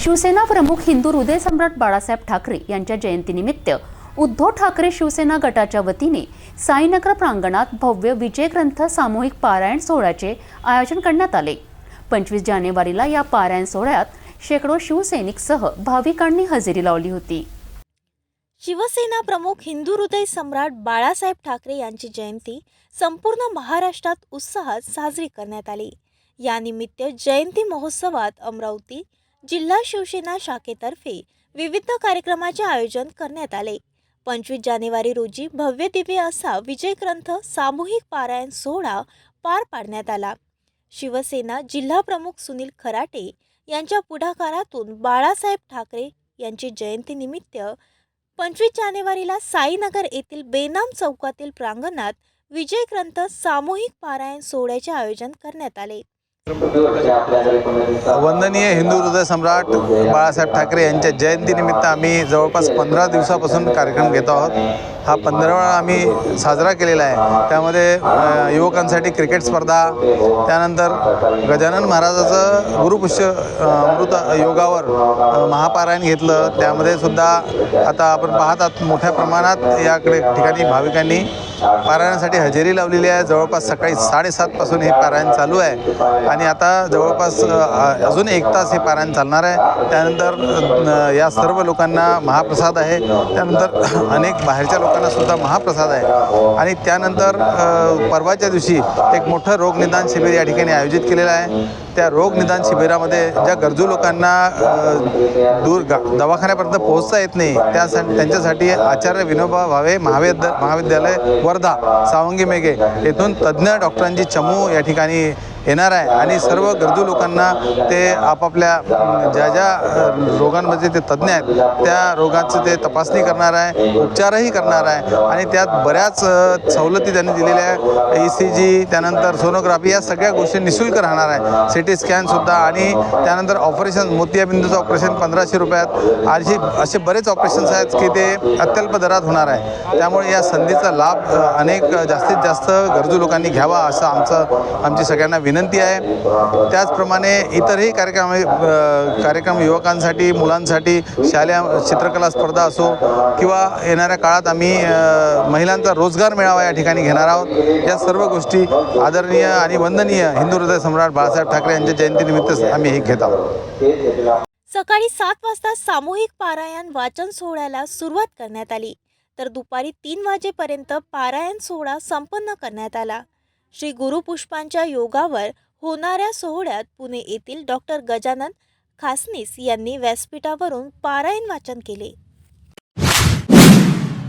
शिवसेना प्रमुख हिंदू हृदयसम्राट बाळासाहेब ठाकरे यांच्या जयंतीनिमित्त उद्धव ठाकरे शिवसेना गटाच्या वतीने साईनगर प्रांगणात भव्य विजय ग्रंथ सामूहिक पारायण सोहळ्याचे आयोजन करण्यात आले. पंचवीस जानेवारीला या पारायण सोहळ्यात शेकडो शिवसैनिकसह भाविकांनी हजेरी लावली होती. शिवसेना प्रमुख हिंदू हृदय सम्राट बाळासाहेब ठाकरे यांची जयंती संपूर्ण महाराष्ट्रात उत्साहात साजरी करण्यात आली. यानिमित्त जयंती महोत्सवात अमरावती जिल्हा शिवसेना शाखेतर्फे विविध कार्यक्रमाचे आयोजन करण्यात आले. पंचवीस जानेवारी रोजी भव्य दिव्य असा विजय ग्रंथ सामूहिक पारायण सोहळा पार पाडण्यात आला. शिवसेना जिल्हा प्रमुख सुनील खराटे यांच्या पुढाकारातून बाळासाहेब ठाकरे यांची जयंतीनिमित्त पंचवीस जानेवारीला साईनगर येथील बेनाम चौकातील प्रांगणात विजय ग्रंथ सामूहिक पारायण सोहळ्याचे आयोजन करण्यात आले. वंदनीय हिंदू हृदय सम्राट बाळासाहेब ठाकरे यांच्या जयंतीनिमित्त आम्ही जवळपास पंधरा दिवसापासून कार्यक्रम घेत आहोत. हा पंधरावा आम्ही साजरा केलेला आहे. त्यामध्ये युवकांसाठी क्रिकेट स्पर्धा त्यानंतर गजानन महाराजाचं गुरुपुष्य अमृत योगावर महापारायण घेतलं. त्यामध्ये सुद्धा आता आपण पाहत आहात मोठ्या प्रमाणात याकडे ठिकाणी भाविकांनी पारायणासाठी हजेरी लावलेली आहे. जवळपास सकाळी साडेसातपासून हे पारायण चालू आहे. आणि आता जवळपास अजून एक तास हे पारायण चालणार आहे. त्यानंतर या सर्व लोकांना महाप्रसाद आहे. त्यानंतर अनेक बाहेरच्या लोकांना सुद्धा महाप्रसाद आहे. आणि त्यानंतर परवाच्या दिवशी एक मोठं रोगनिदान शिबिर या ठिकाणी आयोजित केलेलं आहे. त्या रोगनिदान शिबिरामध्ये ज्या गरजू लोकांना दूर गा दवाखान्यापर्यंत पोहोचता येत नाही त्यासाठी त्यांच्यासाठी आचार्य विनोबा भावे महाविद्या महाविद्यालय वर्धा सावंगी मेघे येथून तज्ज्ञ डॉक्टरांची चमू या ठिकाणी येणार आहे. आणि सर्व गरजू लोकांना ते आपापल्या ज्या ज्या रोगांमध्ये ते तज्ज्ञ आहेत त्या रोगांचं ते तपासणी करणार आहे उपचारही करणार आहे. आणि त्यात बऱ्याच सवलती त्यांनी दिलेल्या आहे ई सी जी त्यानंतर सोनोग्राफी या सगळ्या गोष्टी निशुल्क राहणार आहे. सी टी स्कॅनसुद्धा आणि त्यानंतर ऑपरेशन मोतियाबिंदूचं ऑपरेशन पंधराशे रुपयात. अशी असे बरेच ऑपरेशन्स आहेत की ते अत्यल्प दरात होणार आहे. त्यामुळे या संधीचा लाभ अनेक जास्तीत जास्त गरजू लोकांनी घ्यावा असं आमचं आमची सगळ्यांना विनंती आहे. त्याचप्रमाणे इतरही कार्यक्रम कार्यक्रम युवकांसाठी मुलांसाठी शालेय चित्रकला स्पर्धा असो किंवा येणाऱ्या काळात आम्ही महिलांचा रोजगार मेळावा या ठिकाणी घेणार आहोत. या सर्व गोष्टी आदरणीय आणि वंदनीय हिंदू हृदय सम्राट बाळासाहेब ठाकरे यांच्या जयंतीनिमित्त आम्ही हे घेत आहोत. सकाळी सात वाजता सामूहिक पारायण वाचन सोहळ्याला सुरुवात करण्यात आली. तर दुपारी तीन वाजेपर्यंत पारायण सोहळा संपन्न करण्यात आला. श्री गुरुपुष्पांच्या योगावर होणाऱ्या सोहळ्यात पुणे येथील डॉक्टर गजानन खासनीस यांनी व्यासपीठावरून पारायण वाचन केले.